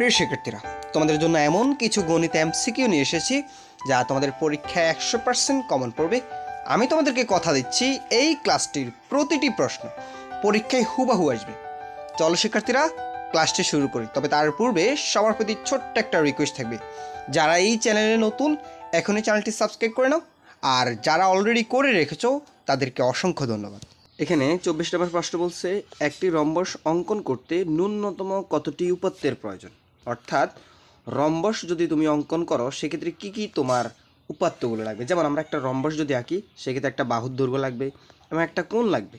প্রিয় শিক্ষার্থীরা, তোমাদের জন্য এমন কিছু গণিত এমসিকিউ নিয়ে এসেছি যা তোমাদের পরীক্ষায় একশো পার্সেন্ট কমন পড়বে। আমি তোমাদেরকে কথা দিচ্ছি এই ক্লাসটির প্রতিটি প্রশ্ন। পরীক্ষায় হুবাহু আসবে। চলো শিক্ষার্থীরা, ক্লাসটি শুরু করি। তবে তার পূর্বে সবার প্রতি ছোট্ট একটা রিকোয়েস্ট থাকবে। যারা এই চ্যানেলে নতুন, এখনই চ্যানেলটি সাবস্ক্রাইব করে নাও। আর যারা অলরেডি করে রেখেছ, তাদেরকে অসংখ্য ধন্যবাদ। এখানে চব্বিশ নম্বর প্রশ্ন বলছে, একটি রম্বস অঙ্কন করতে ন্যূনতম কতটি উপাত্তের প্রয়োজন? অর্থাৎ রম্বস যদি তুমি অঙ্কন করো, সেক্ষেত্রে কি কি তোমার উপাত্তগুলো লাগবে? যেমন আমরা একটা রম্বস যদি আঁকি, সেক্ষেত্রে একটা বাহুর দৈর্ঘ্য লাগবে এবং একটা কোণ লাগবে।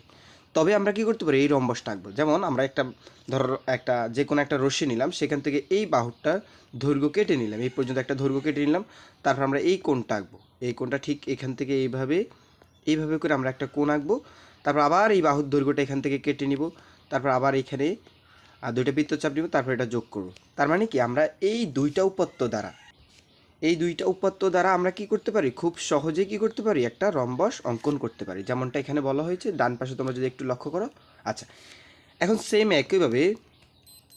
তবে আমরা কি করতে পারি? এই রম্বসটা আঁকবো। যেমন আমরা একটা, ধরো একটা, যে কোনো একটা রশ্মি নিলাম, সেখান থেকে এই বাহুটা দৈর্ঘ্য কেটে নিলাম। এই পর্যন্ত একটা দৈর্ঘ্য কেটে নিলাম, তারপর আমরা এই কোণটা আঁকবো। এই কোণটা ঠিক এখান থেকে এইভাবে এইভাবে করে আমরা একটা কোণ আঁকবো। তারপর আবার এই বাহুর দৈর্ঘ্যটা এখান থেকে কেটে নিব। তারপর আবার এখানে আর দুইটা বৃত্তচাপ নিব তারপর এটা যোগ করব। তার মানে কি, আমরা এই দুইটা উপাত্ত দ্বারা, এই দুইটা উপাত্ত দ্বারা আমরা কি করতে পারি? খুব সহজে কি করতে পারি? একটা রম্বস অঙ্কন করতে পারি। যেমনটা এখানে বলা হয়েছে, ডান পাশে তোমরা যদি একটু লক্ষ্য করো। আচ্ছা এখন সেম একইভাবে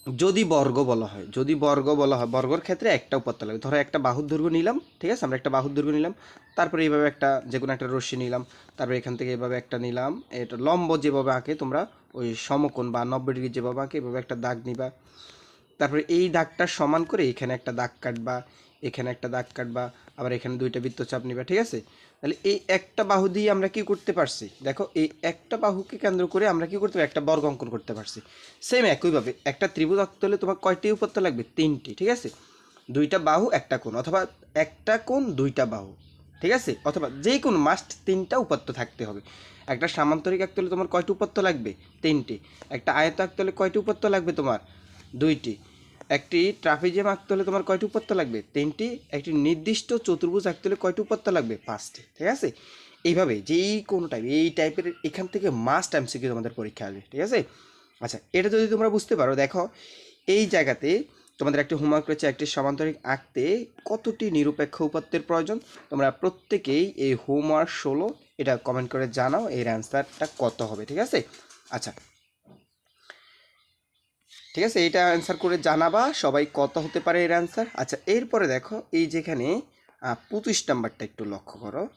যদি বর্গ বলা হয়, যদি বর্গ বলা হয়, বর্গর ক্ষেত্রে একটা উপাত্ত লাগে। ধরো একটা বাহুর দৈর্ঘ্য নিলাম, ঠিক আছে? আমরা একটা বাহুর দৈর্ঘ্য নিলাম, তারপরে এইভাবে একটা যে কোনো একটা রশ্মি নিলাম, তারপরে এখান থেকে এভাবে একটা নিলাম, এটা লম্ব যেভাবে আঁকে তোমরা, ওই সমকোণ বা নব্বই ডিগ্রি যেভাবে আঁকে এভাবে একটা দাগ নিবা। তারপরে এই দাগটা সমান করে এখানে একটা দাগ কাটবা এখানে একটা দাগ কাটবা, আবার এখানে দুইটা বৃত্তচাপ নিবা, ঠিক আছে? তাহলে এই একটা বাহু দিয়ে আমরা কি করতে পারছি? দেখো, এই একটা বাহুকে কেন্দ্র করে আমরা কি করতে পারি একটা বর্গ অঙ্কন করতে পারছি। সেম একইভাবে একটা ত্রিভুজ আঁকতে হলে তোমার কয়টি উপত্য লাগবে? তিনটি, ঠিক আছে? দুইটা বাহু, একটা কোণ, অথবা একটা কোণ, দুইটা বাহু, ঠিক আছে? অথবা যে কোনো মাস্ট তিনটা উপাত্ত থাকতে হবে। একটা সামান্তরিক আঁকতে হলে তোমার কয়টি উপাত্ত লাগবে? তিনটি। একটা আয়ত আঁকতে হলে কয়টি উপাত্ত লাগবে তোমার? দুইটি। একটি ট্রাফিজিয়াম আঁকতে হলে তোমার কয়টি উপাত্ত লাগবে? তিনটি। একটি নির্দিষ্ট চতুর্ভুজ আঁকতে হলে কয়টি উপাত্ত লাগবে? পাঁচটি। ঠিক আছে? এইভাবে যেই কোনো টাইপ এই টাইপের এখান থেকে মাস্ট এমসিকিউ তোমাদের পরীক্ষা আসবে। ঠিক আছে? আচ্ছা এটা যদি তোমরা বুঝতে পারো, দেখো, এই জায়গাতে তোমাদের একটি হোমওয়ার্ক রয়েছে, একটি সমান্তরিক আঁকতে কতটি নিরপেক্ষ উপাত্তের প্রয়োজন? তোমরা প্রত্যেকেই এই হোমওয়ার্ক ষোলো, এটা কমেন্ট করে জানাও, এর অ্যান্সারটা কত হবে। ঠিক আছে? আচ্ছা ঠিক আছে এটা অ্যান্সার করে জানাবা, সবাই কত হতে পারে এর অ্যান্সার আচ্ছা এরপরে দেখো, এই যেখানে পঁচিশ নাম্বারটা একটু লক্ষ্য করো।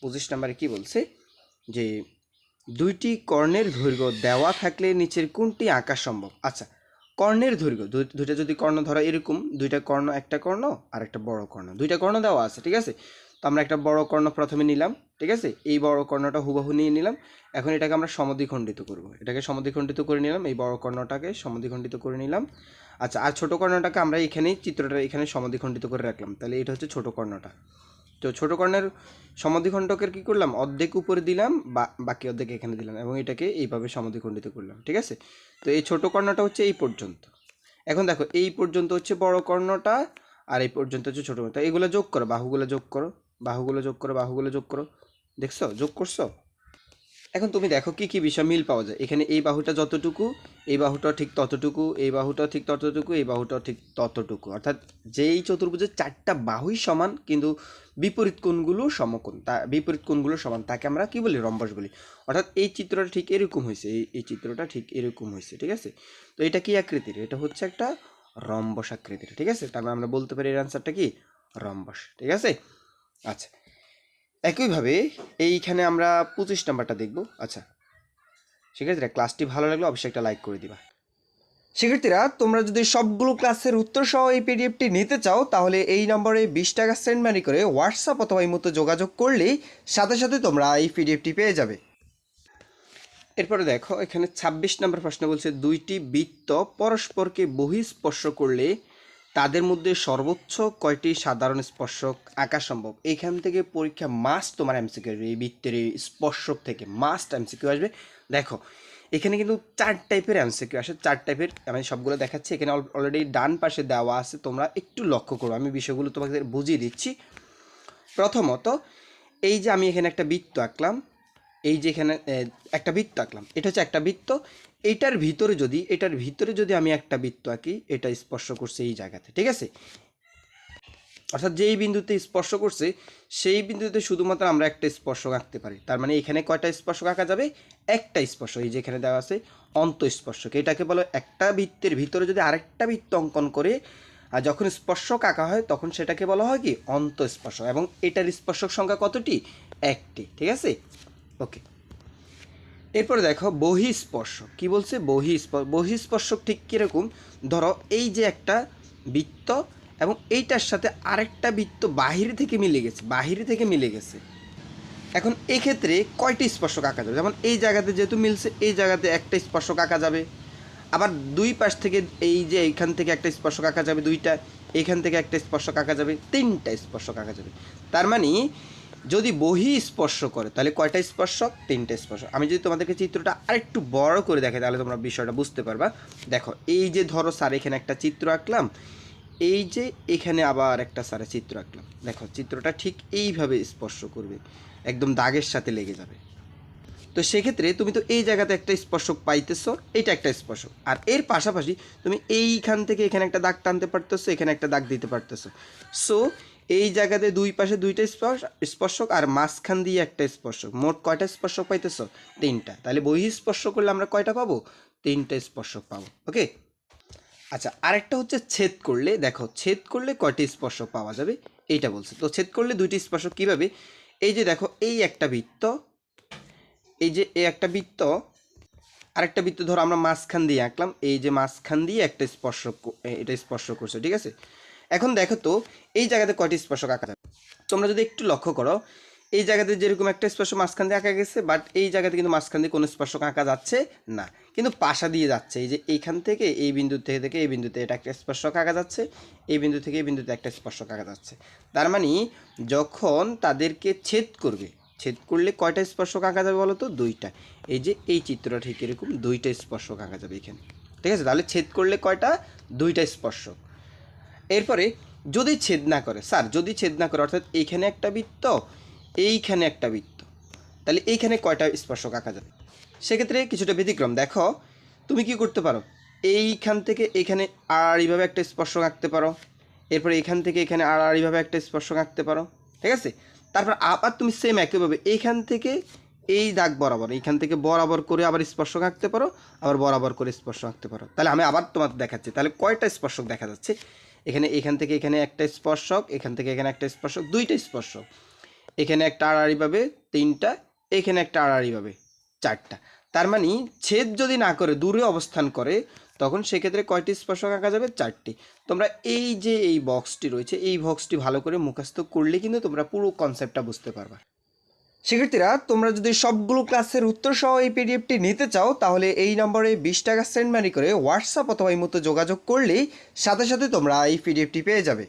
পঁচিশ নাম্বারে কি বলছে? যে, দুইটি কর্ণের দৈর্ঘ্য দেওয়া থাকলে নিচের কোনটি আঁকা সম্ভব? আচ্ছা কর্ণের দৈর্ঘ্য, দুই- দুইটা যদি কর্ণ ধরো এরকম, দুইটা কর্ণ একটা কর্ণ আর একটা বড় কর্ণ, দুইটা কর্ণ দেওয়া আছে, ঠিক আছে? তো আমরা একটা বড় কর্ণ প্রথমে নিলাম, ঠিক আছে? এই বড় কর্ণটা হুবহু নিয়ে নিলাম। এখন এটাকে আমরা সমদ্বিখণ্ডিত করব। এটাকে সমদ্বিখণ্ডিত করে নিলাম, এই বড় কর্ণটাকে সমদ্বিখণ্ডিত করে নিলাম। আচ্ছা আর ছোট কর্ণটাকে আমরা এখানেই, চিত্রটা এখানে সমদ্বিখণ্ডিত করে রাখলাম। তাহলে এটা হচ্ছে ছোট কর্ণটা। তো ছোট কর্ণের সমদ্বিখণ্ডকের কি করলাম? অর্ধেক উপরে দিলাম, বা, বাকি অর্ধেক এখানে দিলাম এবং এটাকে এইভাবে সমদ্বিখণ্ডিত করলাম, ঠিক আছে? তো এই ছোট কর্ণটা হচ্ছে এই পর্যন্ত। এখন দেখো, এই পর্যন্ত হচ্ছে বড় কর্ণটা আর এই পর্যন্ত হচ্ছে ছোট কর্ণ। তো এগুলো যোগ করো, বাহুগুলো যোগ করো। বাহুগুলো যোগ করো, বাহুগুলো যোগ করো। দেখছ? যোগ করছ? এখন তুমি দেখো কি কি বিষয় মিল পাওয়া যায়। এখানে এই বাহুটা যতটুকু, এই বাহুটা ঠিক ততটুকু, এই বাহুটা ঠিক ততটুকু, এই বাহুটা ঠিক ততটুকু। অর্থাৎ যেই চতুর্ভুজের চারটা বাহুই সমান, কিন্তু বিপরীত কোণগুলো সমকোণ। তা, বিপরীত কোণগুলো সমান। তাকে আমরা কি বলি? রম্বস বলি। অর্থাৎ এই চিত্রটা ঠিক এরকম হয়েছে, এই এই চিত্রটা ঠিক এরকম হয়েছে, ঠিক আছে? তো এটা কি আকৃতির? এটা হচ্ছে একটা রম্বস আকৃতির, ঠিক আছে? তার আমরা বলতে পারি এর অ্যান্সারটা কি? রম্বস, ঠিক আছে? আচ্ছা। একইভাবে এইখানে আমরা পঁচিশ নাম্বারটা দেখব। আচ্ছা। শিক্ষার্থীরা ক্লাসটি ভালো লাগলে অবশ্যই একটা লাইক করে দিবা। শিক্ষার্থীরা, তোমরা যদি সবগুলো ক্লাসের উত্তর সহ এই পিডিএফটি নিতে চাও, তাহলে এই নম্বরে বিশ টাকা সেন্ড মানি করে হোয়াটসঅ্যাপ অথবা এই মতো যোগাযোগ করলেই সাথে সাথে তোমরা এই পিডিএফটি পেয়ে যাবে। এরপরে দেখো, এখানে ২৬ নম্বর প্রশ্ন বলছে, দুইটি বৃত্ত পরস্পরকে বহিঃস্পর্শ করলে তাদের মধ্যে সর্বোচ্চ কয়টি সাধারণ স্পর্শক আঁকা সম্ভব এখান থেকে পরীক্ষা মাস্ট তোমার এমসিকিউ আসবে, এই বৃত্তের এই স্পর্শক থেকে মাস্ট এমসিকিউ আসবে। দেখো, এখানে কিন্তু চার টাইপের এমসিকিউ আসে, চার টাইপের আমি সবগুলো দেখাচ্ছি। এখানে অলরেডি ডান পাশে দেওয়া আছে, তোমরা একটু লক্ষ্য করো। আমি বিষয়গুলো তোমাকে বুঝিয়ে দিচ্ছি। প্রথমত, এই যে আমি এখানে একটা বৃত্ত আঁকলাম এই যেখানে একটা বৃত্ত আঁকলাম। এটা হচ্ছে একটা বৃত্ত। এইটার ভিতরে যদি, এটার ভিতরে যদি আমি একটা বৃত্ত আঁকি, এটা স্পর্শ করছে এই জায়গাতে, ঠিক আছে? অর্থাৎ যেই বিন্দুতে স্পর্শ করছে, সেই বিন্দুতে শুধুমাত্র আমরা একটা স্পর্শক আঁকতে পারি। তার মানে এখানে কয়টা স্পর্শক আঁকা যাবে? একটা স্পর্শ এই যেখানে দেওয়া আছে অন্ত স্পর্শক এটাকে বলো একটা বৃত্তের ভিতরে যদি আরেকটা বৃত্ত অঙ্কন করে, আর যখন স্পর্শক আঁকা হয়, তখন সেটাকে বলা হয় কি? অন্ত স্পর্শক এবং এটার স্পর্শক সংখ্যা কতটি? একটি, ঠিক আছে? ওকে। এরপরে দেখো, বহিঃস্পর্শক। কি বলছে? বহিঃস্প- বহিঃস্পর্শক ঠিক কীরকম? ধরো, এই যে একটা বৃত্ত এবং এইটার সাথে আরেকটা বৃত্ত বাহির থেকে মিলে গেছে, বাহির থেকে মিলে গেছে। এখন এক্ষেত্রে কয়টি স্পর্শক আঁকা যাবে? যেমন এই জায়গাতে যেহেতু মিলছে, এই জায়গাতে একটা স্পর্শক আঁকা যাবে। আবার দুই পাশ থেকে এই যে এইখান থেকে একটা স্পর্শক আঁকা যাবে দুইটা, এইখান থেকে একটা স্পর্শক আঁকা যাবে, তিনটা স্পর্শক আঁকা যাবে। তার মানে যদি বহি স্পর্শ করে, তাহলে কয়টা স্পর্শক? তিনটা স্পর্শক। আমি যদি তোমাদেরকে চিত্রটা আরেকটু বড় করে দেখাই তাহলে তোমরা বিষয়টা বুঝতে পারবা। দেখো, এই যে ধরো স্যার, এখানে একটা চিত্র আঁকলাম। এই যে এখানে আবার একটা স্যারের চিত্র আঁকলাম। দেখো, চিত্রটা ঠিক এইভাবে স্পর্শ করবে। একদম দাগের সাথে লেগে যাবে। তো সেক্ষেত্রে তুমি তো এই জায়গাতে একটা স্পর্শক পাইতেছো, এইটা একটা স্পর্শক। আর এর পাশাপাশি তুমি এইখান থেকে এখানে একটা দাগ টানতে পারতেছো, এখানে একটা দাগ দিতে পারতেছো। সো এই জায়গাতে দুই পাশে দুইটা স্পর্শ স্পর্শক আর মাঝখান দিয়ে একটা স্পর্শক। মোট কয়টা স্পর্শক পাইতেছো? তিনটা। তাহলে বহি স্পর্শ করলে আমরা কয়টা পাবো? তিনটা স্পর্শক পাবো। ওকে? আচ্ছা আরেকটা হচ্ছে ছেদ করলে। দেখো, ছেদ করলে কয়টি স্পর্শক পাওয়া যাবে? এইটা বলছে। তো ছেদ করলে দুইটি স্পর্শক কীভাবে? এই যে দেখো, এই একটা বৃত্ত, এই যে এই একটা বৃত্ত, আরেকটা বৃত্ত ধরো আমরা মাঝখান দিয়ে আঁকলাম। এই যে মাঝখান দিয়ে একটা স্পর্শ এটা স্পর্শ করছে, ঠিক আছে? এখন দেখো তো, এই জায়গাতে কয়টি স্পর্শক আঁকা যাবে? তোমরা যদি একটু লক্ষ্য করো, এই জায়গাতে যেরকম একটা স্পর্শ মাঝখান দিয়ে আঁকা গেছে বাট এই জায়গাতে কিন্তু মাঝখান দিয়ে কোনো স্পর্শক আঁকা যাচ্ছে না। কিন্তু পাশা দিয়ে যাচ্ছে, এই যে এইখান থেকে, এই বিন্দু থেকে থেকে এই বিন্দুতে এটা একটা স্পর্শক আঁকা যাচ্ছে, এই বিন্দু থেকে এই বিন্দুতে একটা স্পর্শক আঁকা যাচ্ছে। তার মানে যখন তাদেরকে ছেদ করবে, ছেদ করলে কয়টা স্পর্শক আঁকা যাবে বলো তো? দুইটা। এই যে এই চিত্রটা ঠিক এরকম, দুইটা স্পর্শক আঁকা যাবে এখানে। ঠিক আছে? তাহলে ছেদ করলে কয়টা? দুইটা স্পর্শক। এরপরে যদি ছেদ না করে, স্যার, যদি ছেদ না করে, অর্থাৎ এইখানে একটা বৃত্ত, এইখানে একটা বৃত্ত, তাহলে এইখানে কয়টা স্পর্শক আঁকা যাবে? সেক্ষেত্রে কিছুটা ব্যতিক্রম। দেখো, তুমি কি করতে পারো? এইখান থেকে এখানে আড়াআড়িভাবে একটা স্পর্শক আঁকতে পারো, এরপরে এখান থেকে এখানে আড়াআড়িভাবে একটা স্পর্শক আঁকতে পারো, ঠিক আছে? তারপর আবার তুমি সেম একইভাবে এইখান থেকে এই দাগ বরাবর, এইখান থেকে বরাবর করে আবার স্পর্শক আঁকতে পারো, আবার বরাবর করে স্পর্শ আঁকতে পারো। তাহলে আমি আবার তোমার দেখাচ্ছি। তাহলে কয়টা স্পর্শক দেখা যাচ্ছে? এখানে, এখান থেকে এখানে একটা স্পর্শক, এখান থেকে এখানে একটা স্পর্শক, দুইটা স্পর্শক। এখানে একটা আড়াআড়ি পাবে, তিনটা, এখানে একটা আড়াআড়ি পাবে, চারটা। তার মানে ছেদ যদি না করে, দূরে অবস্থান করে, তখন সেক্ষেত্রে কয়টি স্পর্শক আঁকা যাবে? চারটি। তোমরা এই যে এই বক্সটি রয়েছে, এই বক্সটি ভালো করে মুখস্থ করলে কিন্তু তোমরা পুরো কনসেপ্টটা বুঝতে পারবা। শিক্ষার্থীরা, তোমরা যদি সবগুলো ক্লাসের উত্তর সহ এই পিডিএফটি নিতে চাও, তাহলে এই নম্বরে বিশ টাকা সেন্ড মানি করে হোয়াটসঅ্যাপ অথবা এই মতো যোগাযোগ করলেই সাথে সাথে তোমরা এই পিডিএফটি পেয়ে যাবে।